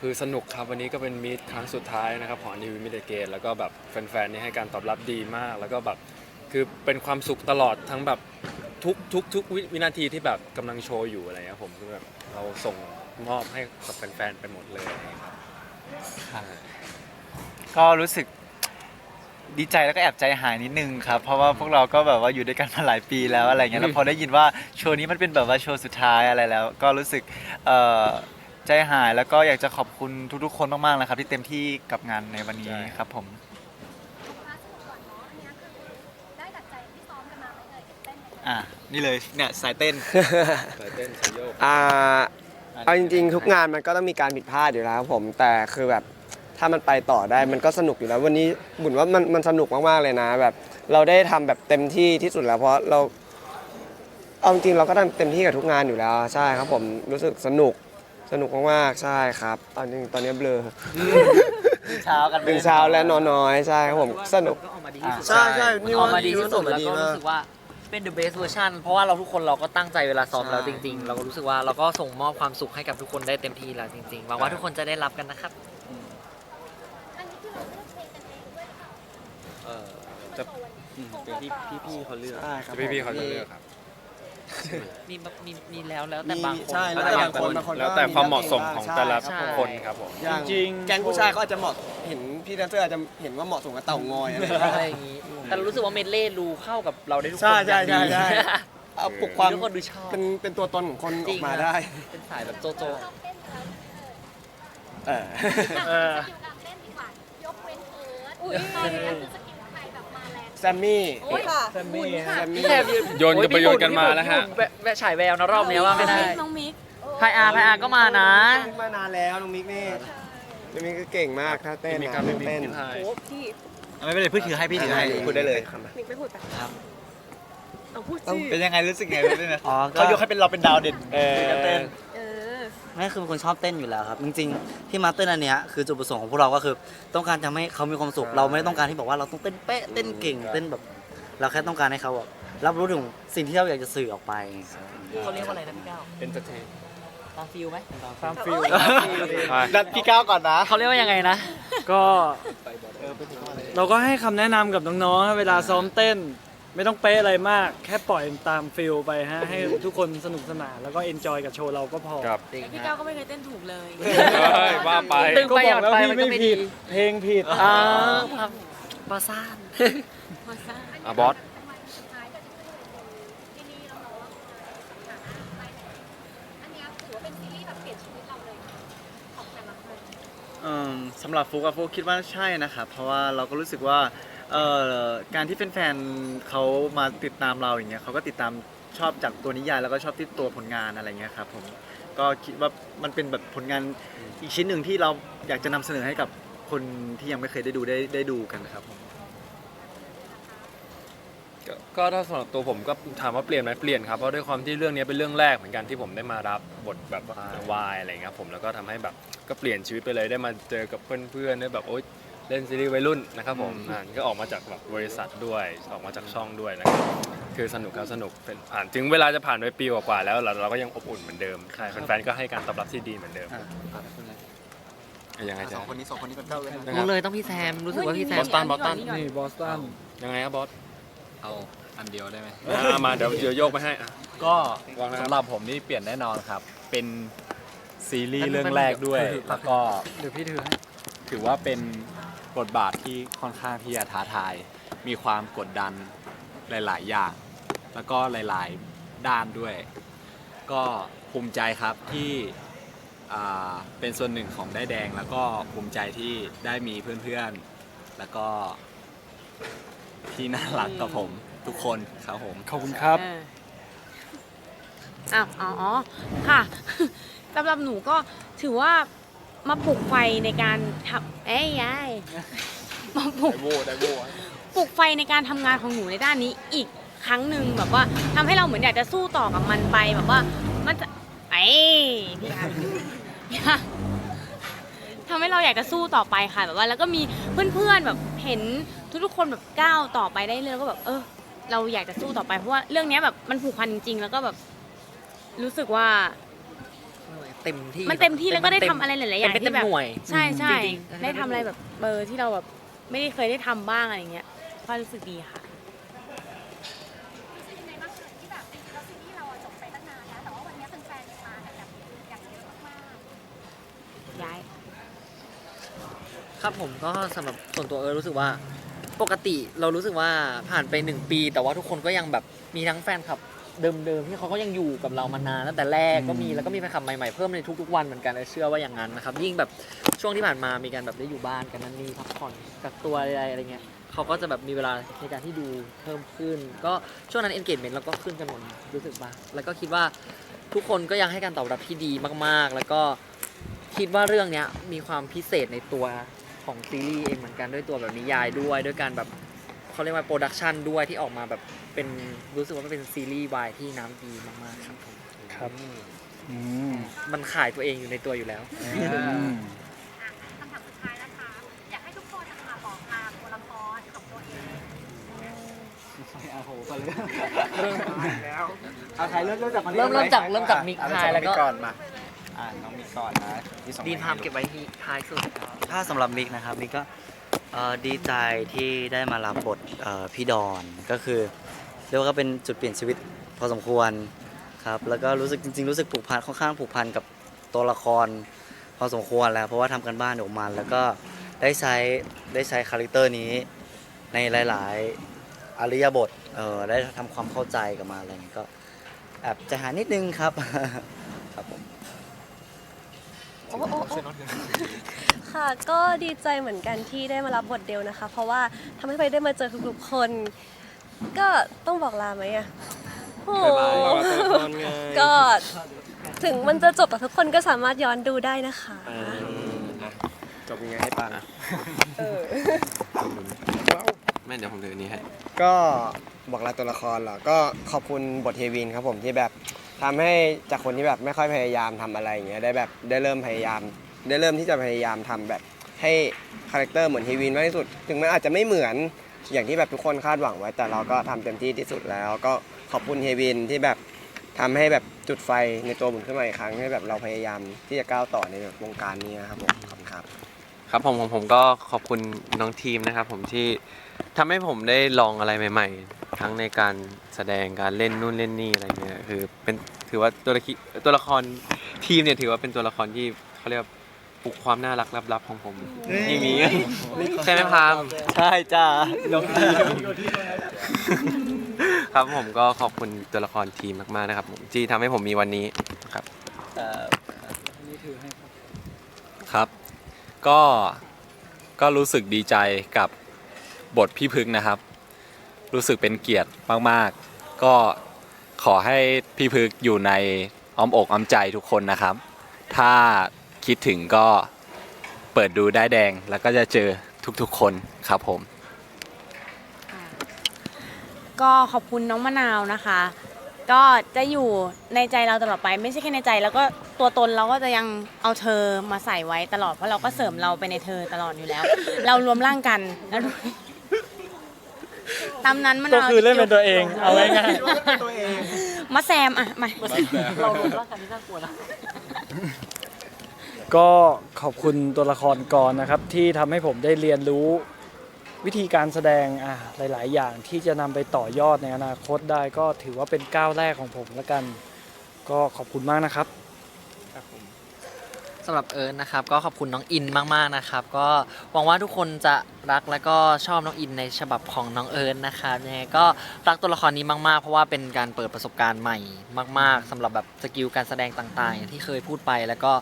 คือสนุกครับวันนี้ก็เป็นมีตครั้งสุดท้ายนะครับของนิวมิเดเกตแล้วก็แบบแฟนๆนี่ให้การตอบรับดีมาก แล้วก็แบบคือเป็นความสุขตลอดทั้งแบบทุกทุกทุกวินาทีที่แบบกำลังโชว์อยู่อะไรเงี้ยผมคือแบบเราส่งมอบให้กับแฟนๆไปหมดเลยครับ ก็รู้สึกดีใจแล้วก็แอบใจหายนิดนึงครับ เพราะว่าพวกเราก็แบบว่าอยู่ด้วยกันมาหลายปีแล้วอะไรเงี้ยแล้วพอได้ยินว่าโชว์นี้มันเป็นแบบว่าโชว์สุดท้ายอะไรแล้ว ก็รู้สึกเอ่อ ใจหายแล้วก็อยากจะขอบคุณทุกๆ คนมากๆนะครับที่เต็มที่กับงานในวันนี้ครับผมพาสนุกก่อนเนาะอันเนี้ยคือได้ดัดใจที่ซ้อมกันมาไหมเอ่ยเต้นไหมอะนี่เลยเนี่ยสายเต้น สายเต้นสายโยก อ่าเอาจริงๆ ทุกงานมันก็ต้องมีการผิดพลาดอยู่แล้วครับผมแต่คือแบบถ้ามันไปต่อได้มันก็สนุกอยู่แล้ว วันนี้บุญว่ามันมันสนุกมากๆเลยนะ แบบ เราได้ทำแบบเต็มที่ที่สุดแล้วเพราะเราเอาจริงๆเราก็ทำเต็มที่กับทุกงานอยู่แล้วใช่ครับผมรู้สึกสนุก สนุกมากๆใช่ครับ ตอนนี้ตอนนี้เบลอเช้ากันตื่นเช้าและนอนน้อยใช่ครับผมสนุก ก็ออกมาดีที่สุดใช่ใช่นี่ออกว่ามาดีที่สุดนี่แล้วว่าก็ดีมากรู้สึกว่าเป็น the best version เพราะว่าเราทุกคนเราก็ตั้งใจเวลาซ้อมแล้วจริง ๆ เราก็รู้สึกว่าเราก็ส่งมอบความสุขให้กับทุกคนได้เต็มที่แล้วจริงๆหวังว่าทุกคนจะได้รับกันนะครับ อันนี้คือเราเลือกเพลงกันเองด้วยหรือเปล่าเออจะจะเป็นที่พี่ๆเขาเลือกใช่ครับพี่ๆเขาจะเลือกครับ มีแบบมีมีแล้วแล้วแต่บางคน ใช่แล้แล้ววแต่แต่บางคนบางคนแล้วแต่ความเหมาะสมของแต่ละใช่ครับผมคนครับผม อย่างจริง แก๊งผู้ชายเขาอาจจะเหมาะเห็นพี่แดนเซอร์อาจจะเห็นว่าเหมาะสมกับเต่างอยอะไรอย่างเงี้ย อะไรอย่างนี้แต่รู้สึกว่าเมดเล่ดูเข้ากับเราได้ทุกคนใช่ใช่อย่างดีใช่ใช่ เอาปลุกความทุกคนดูชอบเป็นเป็นตัวตนของคนจอริองกมาครับได้เป็นสายแบบโจโจชอบเต้นอยู่แล้วเออ เออเออสกิลการเต้นดีกว่ายกเว้นเอิร์ธอุ้ยตอนนี้คือสกิลใคร แบบมาแรงแซมมี่ โอ้ยค่ะแซมมี่คุณค่ะแซมมี่พี่แทบโยนกันไปโยนกันมาแล้วฮะ พี่บุ๋มแวแวะฉายแววนะรอบนี้ว่าไม่ได้น้องมิกไพอาร์ไพอาร์ก็มานะมานานแล้วน้องมิกนี่น้องมิกก็เก่งมากถ้าเต้นมีนะการเรื่องเต้นพี่ไทยโอ้พี่ไม่เป็นไรพี่ถือให้พี่ถือให้พูดได้เลยมิกไม่พูดแต่ครับเอาพูดต้องสิเป็นยังไงรู้สึกไงไม่เป็นไรอ๋อก็เขายกให้เป็นเราเป็นดาวเด่นเออในการเต้นเออ ไม่คือเป็นคนชอบเต้นอยู่แล้วครับ จริงๆที่มาเต้นอันเนี้ยคือจุดประสงค์ของพวกเราก็คือ ต้องการทำให้เขามีความสุข เราไม่ได้ต้องการที่บอกว่าเราต้องเต้นเป๊ะเต้นเก่งเต้นแบบ เราแค่ต้องการให้เขาแบบรับรู้ถึงสิ่งที่เราอยากจะสื่อออกไปเขาเรียกว่าอะไรนะพี่ก้าวเอนเตอร์เทนตามฟิลไหมตามฟิลใช่นัดพี่ก้าวก่อนนะ เขาเรียกว่ายังไงนะ ก็เราก็ให้คำแนะนำกับน้องๆฮะเวลาซ้อมเต้น ไม่ต้องเป๊ะอะไรมาก แค่ปล่อยตามฟิลไปฮะ ให้ทุกคนสนุกสนานแล้วก็เอนจอยกับโชว์เราก็พอ ครับพี่ก้าวก็ไม่เคยเต้นถูกเลยเฮ้ยว่าไป ตึงก็ไปบหอย่อกนแล้วไปพี่มันก็ไม่ไม่ผิดีดเพลงผิด อ่าครับบาซ่าน มาซ่าอะบอสวันสุดท้ายก็จะขึ้นที่นี่แล้วเนาะสถานะไปไหนอันเนี้ยถือว่าเป็นซีรีส์แบบเปลี่ยนชีวิตเราเลยของแต่ละคนอืมสำหรับฟุกอะฟุกคิดว่าใช่นะครับเพราะว่าเราก็รู้สึกว่า เอ่อการที่แฟนๆเขามาติดตามเราอย่างเงี้ยเขาก็ติดตามชอบจากตัวนิยายแล้วก็ชอบที่ตัวผลงานอะไรเงี้ยครับผมก็คิดว่ามันเป็นแบบผลงานอีกชิ้นหนึ่งที่เราอยากจะนำเสนอให้กับคนที่ยังไม่เคยได้ดูได้ได้ดูกันครับผมก็ก็ถ้าสำหรับตัวผมก็ถามว่าเปลี่ยนไหมเปลี่ยนครับเพราะด้วยความที่เรื่องนี้เป็นเรื่องแรกเหมือนกันที่ผมได้มารับบทแบบวายอะไรเงี้ยครับผมแล้วก็ทำให้แบบก็เปลี่ยนชีวิตไปเลยได้มาเจอกับเพื่อนๆได้แบบโอ๊ย เล่นซีรีส์วัยรุ่นนะครับผมอ่าก็ออกมาจากแบบบริษัทด้วยออกมาจากช่องด้วยนะครับคือสนุกครับสนุกเป็นผ่านถึงเวลาจะผ่านไปปีกว่าๆแล้วเราเราก็ยังอบอุ่นเหมือนเดิมใช่แฟนๆก็ให้การตอบรับที่ดีเหมือนเดิมยังไงสจ๊ะ องคนนี้สองคนนี้เป็นเจ้าเลยนะครู้รับเลยต้องพี่แซมรู้สึกว่าพี่แซบมอสตันบอสตันนี่บอสตันยังไงครับบอสเอาอันเดียวได้ไหม อะมาเดี๋ยวเดี๋ยวโยกไปให้อะ ก็วางนะครับ สำหรับผมนี่เปลี่ยนแน่นอนครับ เป็นซีรีส์เรื่องแรกด้วย แล้วก็เดี๋ยวพี่ถือให้ถือว่าเป็น บทบาทที่ค่อนข้างที่จะท้าทาย มีความกดดันหลาย ๆ อย่าง แล้วก็หลาย ๆ ด้านด้วย ก็ภูมิใจครับที่อ่าเป็นส่วนหนึ่งของได้ายแดง แล้วก็ภูมิใจที่ได้มีเพื่อน ๆ แล้วก็ที่น่ารักกับผมทุกคนครับผม ขอบคุณครับเอออ้าวอ๋ออ๋อ ค่ะ สำหรับหนูก็ถือว่า มาปลุกไฟในการทำเอ้ยยายมาปลุก ไดโวไดโวปลุกไฟในการทำงานของหนูในด้านนี้อีกครั้งหนึ่งแบบว่าทำให้เราเหมือนอยากจะสู้ต่อกับมันไปแบบว่า มันจะไอ้พี่อาร์ตพี่อาร์ตทำให้เราอยากจะสู้ต่อไปค่ะแบบว่า แล้วก็มีเพื่อนๆแบบเห็นทุกๆคนแบบก้าวต่อไปได้เลยแล้วก็แบบเออ เราอยากจะสู้ต่อไปเพราะว่าเรื่องเนี้ยแบบมันผูกพันจริงๆแล้วก็แบบรู้สึกว่า เต็มที่มันเต็มที่แล้วก็ได้ทำอะไรหลายๆอย่างเป็นที่เต็มแบบหน่วยใช่ใช่จริงๆได้ทำอะไรแบบเบอร์ที่เราแบบไม่ได้เคยได้ทำบ้างอะไรเงี้ยก็รู้สึกดีค่ะ รู้สึกยังไงบ้างคะที่แบบจริงๆแล้วซีรีส์เราอะจบไปตั้งนานแล้ว แต่ว่าวันนี้แฟนๆยังมากันแบบอย่างเยอะมากๆย้าย ครับผมก็สำหรับส่วนตัวเออรู้สึกว่า ปกติเรารู้สึกว่าผ่านไปหนึ่งปี แต่ว่าทุกคนก็ยังแบบมีทั้งแฟนคลับ เดิมๆที่เขาก็ยังอยู่กับเรามานานตั้งแต่แรกก็มีแล้วก็มีแฟนคลับใหม่ๆเพิ่มในทุกๆวันเหมือนกันเออเชื่อว่าอย่างนั้นนะครับยิ่งแบบช่วงที่ผ่านมามีการแบบได้อยู่บ้านกันนั่นนี่พักผ่อนกักตัวอะไรอะไรเงี้ยเขาก็จะแบบมีเวลาในการที่ดูเพิ่มขึ้น ก็ช่วงนั้น engagement เราก็ขึ้นกันหมดรู้สึกว่าแล้วก็คิดว่าทุกคนก็ยังให้การตอบรับที่ดีมากๆ แล้วก็คิดว่าเรื่องเนี้ยมีความพิเศษในตัวของซีรีส์เองเหมือนกันด้วยตัวแบบนิยายด้วยด้วยการแบบ เขาเรียกว่าโปรดักชันด้วยที่ออกมาแบบเป็นรู้สึกว่ามันเป็นซีรีส์วายที่น้ำดีมากๆครับผมครับอืมมันขายตัวเองอยู่ในตัวอยู่แล้วอะคำถามสุดท้ายนะคะ อยากให้ทุกคนนะคะบอกตามตัวละครของตัวเองเอาใครเริ่มเริ่มจากคนนี้เริ่มเริ่มจากเริ่มจากมิกอะทายแล้วก็ ก่อนมาอ่าน้องมิกก่อนนะที่สองดีนพามเก็บไว้ที่ท้ายสุดครับถ้าสำหรับมิกนะครับมิกก็เอ่อ ดีใจที่ได้มารับบทเอ่อพี่ดอนก็คือเรียกว่าก็เป็นจุดเปลี่ยนชีวิตพอสมควรครับแล้วก็รู้สึกจริง ๆ รู้สึกผูกพันค่อนข้างผูกพันกับตัวละครพอสมควรแล้วเพราะว่าทำกันบ้านออกมาแล้วก็ได้ใช้ได้ใช้คาแรคเตอร์นี้ในหลาย ๆอริยบทเออได้ทำความเข้าใจกับมาอะไรอย่างเงี้ยก็แอบใจะหายนิดนึงครับครับผม ค่ะ ก็ดีใจเหมือนกันที่ได้มารับบทเดลนะคะ เพราะว่าทำให้ไปได้มาเจอทุกๆคน ก็ต้องบอกลาไหมอะโอ้โหก็ถึงมันจะจบแต่ทุกคนก็สามารถย้อนดูได้นะคะจบยังไงให้ปังเออแม่เดี๋ยวผมถืออันนี้ให้ ก็บอกลาตัวละครเหรอ ก็ขอบคุณบทเทวินครับผมที่แบบทำให้จากคนที่แบบไม่ค่อยพยายามทำอะไรอย่างเงี้ยได้แบบได้เริ่มพยายาม ได้เริ่มที่จะพยายามทำแบบให้คาแรคเตอร์เหมือนเทวินมากที่สุด ถึงแมันอาจจะไม่เหมือนอย่างที่แบบทุกคนคาดหวังไว้ แต่เราก็ทำเต็มที่ที่สุดแล้ว ก็ขอบคุณเทวินที่แบบทำให้แบบจุดไฟในตัวบุญขึ้นมาอีกครั้งให้แบบเราพยายามที่จะก้าวต่อในวงการนี้นะครับผมขอบคุณครับ ครับผมผมผมก็ขอบคุณน้องทีมนะครับ ผมที่ทำให้ผมได้ลองอะไรใหม่ ๆ ทั้งในการแสดงการเล่นนู่นเล่นนี่อะไรเงี้ยคือเป็นถือว่าตัวละครตัวละครทีมเนี่ยถือว่าเป็นตัวละครที่เขาเรียกว่า ลุกความน่ารักลับๆของผมที่มีใช่ไหมพามใช่จ้าครับผมก็ขอบคุณตัวละครทีมมากๆนะครับผมที่ทำให้ผมมีวันนี้ครับครับ ก็ก็รู้สึกดีใจกับบทพี่พึกนะครับ รู้สึกเป็นเกียรติมากๆ ก็ขอให้พี่พึกอยู่ในอ้อมอกอ้อมใจทุกคนนะครับ ถ้า คิดถึงก็เปิดดูได้ายแดงแล้วก็จะเจอทุกๆคนครับผม ก็ขอบคุณน้องมะนาวนะคะ ก็จะอยู่ในใจเราตลอดไป ไม่ใช่แค่ในใจ แล้วก็ตัวตนเราก็จะยังเอาเธอมาใส่ไว้ตลอดเพราะเราก็เสริมเราไปในเธอตลอดอยู่แล้ว เรารวมร่างกันแล้วดูตามนั้นมะก็นาวคือเล่นเป็นตัวเอง เอาง่ายมาแซมอะมา เรารวมร่างกันที่น่ากลัวนะๆ ก็ขอบคุณตัวละครก่อนนะครับ ที่ทำให้ผมได้เรียนรู้วิธีการแสดงอะหลาย ๆ อย่างที่จะนำไปต่อยอดในอนาคตได้ก็ถือว่าเป็นก้าวแรกของผมแล้วกัน ก็ขอบคุณมากนะครับสำหรับเอิร์นนะครับ ก็ขอบคุณน้องอินมากๆนะครับ ก็หวังว่าทุกคนจะรักและก็ชอบน้องอินในฉบับของน้องเอิร์นนะครับยังไงก็รักตัวละครนี้มากๆ เพราะว่าเป็นการเปิดประสบการณ์ใหม่มาก ๆสำหรับแบบสกิลการแสดงต่างๆ อย่างที่เคยพูดไปแล้วก็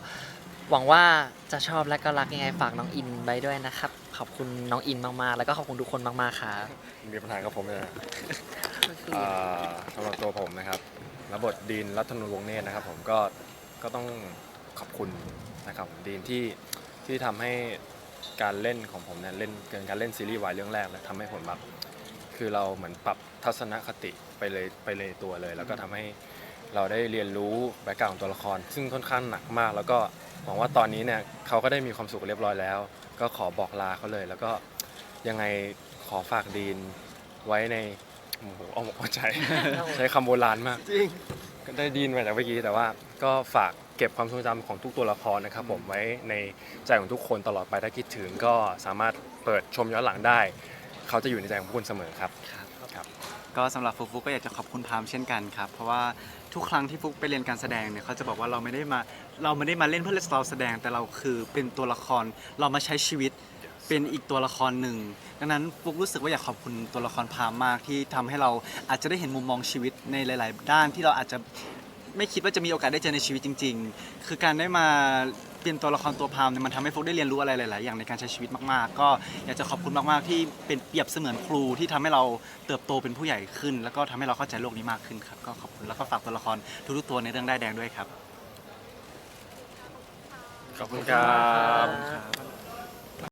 หวังว่าจะชอบและก็รักยังไงฝากน้องอินไว้ด้วยนะครับ ขอบคุณน้องอินมากๆ แล้วก็ขอบคุณทุกคนมากๆครับมีปัญหากับผมเลยนะอ่าสำหรับตัวผมนะครับรับบทดีนรัตนวงศ์เนตรนะครับ ผมก็ก็ต้องขอบคุณนะครับดีนที่ที่ทำให้การเล่นของผมเนี่ยเล่นเกินการเล่นซีรีส์วายเรื่องแรกแล้วทำให้ผมแบบคือเราเหมือนปรับทัศนคติไปเลยไปเลยตัวเลย แล้วก็ทำให้เราได้เรียนรู้แบ็กกราวของตัวละคร ซึ่งค่อนข้างหนักมากแล้วก็ หวังว่าตอนนี้เนี่ยเขาก็ได้มีความสุขเรียบร้อยแล้ว ก็ขอบอกลาเขาเลย แล้วก็ยังไงขอฝากดีนไว้ในโอ้โหเอาอกเอาใจ ใช้คำโบราณมาก จริงก็ได้ดีนมาจากเมื่อกี้แต่ว่าก็ฝากเก็บความทรงจำของทุกตัวละครนะครับผมไว้ในใจของทุกคนตลอดไปถ้าคิดถึงก็สามารถเปิดชมย้อนหลังได้ เขาจะอยู่ในใจของพวกคุณเสมอครับ ก็สำหรับฟุกฟุกก็อยากจะขอบคุณพามเช่นกันครับ เพราะว่าทุกครั้งที่ฟุกไปเรียนการแสดงเนี่ยเขาจะบอกว่าเราไม่ได้มาเราไม่ได้มาเล่นเพื่อเราแสดงแต่เราคือเป็นตัวละครเรามาใช้ชีวิตเป็นอีกตัวละครหนึ่งดังนั้นฟุกรู้สึกว่าอยากขอบคุณตัวละครพามมากที่ทำให้เราอาจจะได้เห็นมุมมองชีวิตในหลาย ๆ ด้านที่เราอาจจะ ไม่คิดว่าจะมีโอกาสได้เจอในชีวิตจริง ๆ คือการได้มาเป็นตัวละครตัวพามเนี่ยมันทำให้ฟุกได้เรียนรู้อะไรหลาย ๆ อย่างในการใช้ชีวิตมาก ๆ ก็อยากจะขอบคุณมาก ๆ ที่เป็นเปรียบเสมือนครูที่ทำให้เราเติบโตเป็นผู้ใหญ่ขึ้น แล้วก็ทำให้เราเข้าใจโลกนี้มากขึ้นครับก็ขอบคุณแล้วก็ฝากตัวละครทุก ๆ ตัวในเรื่องได้ายแดงด้วยครับ ขอบคุณครับ ครับ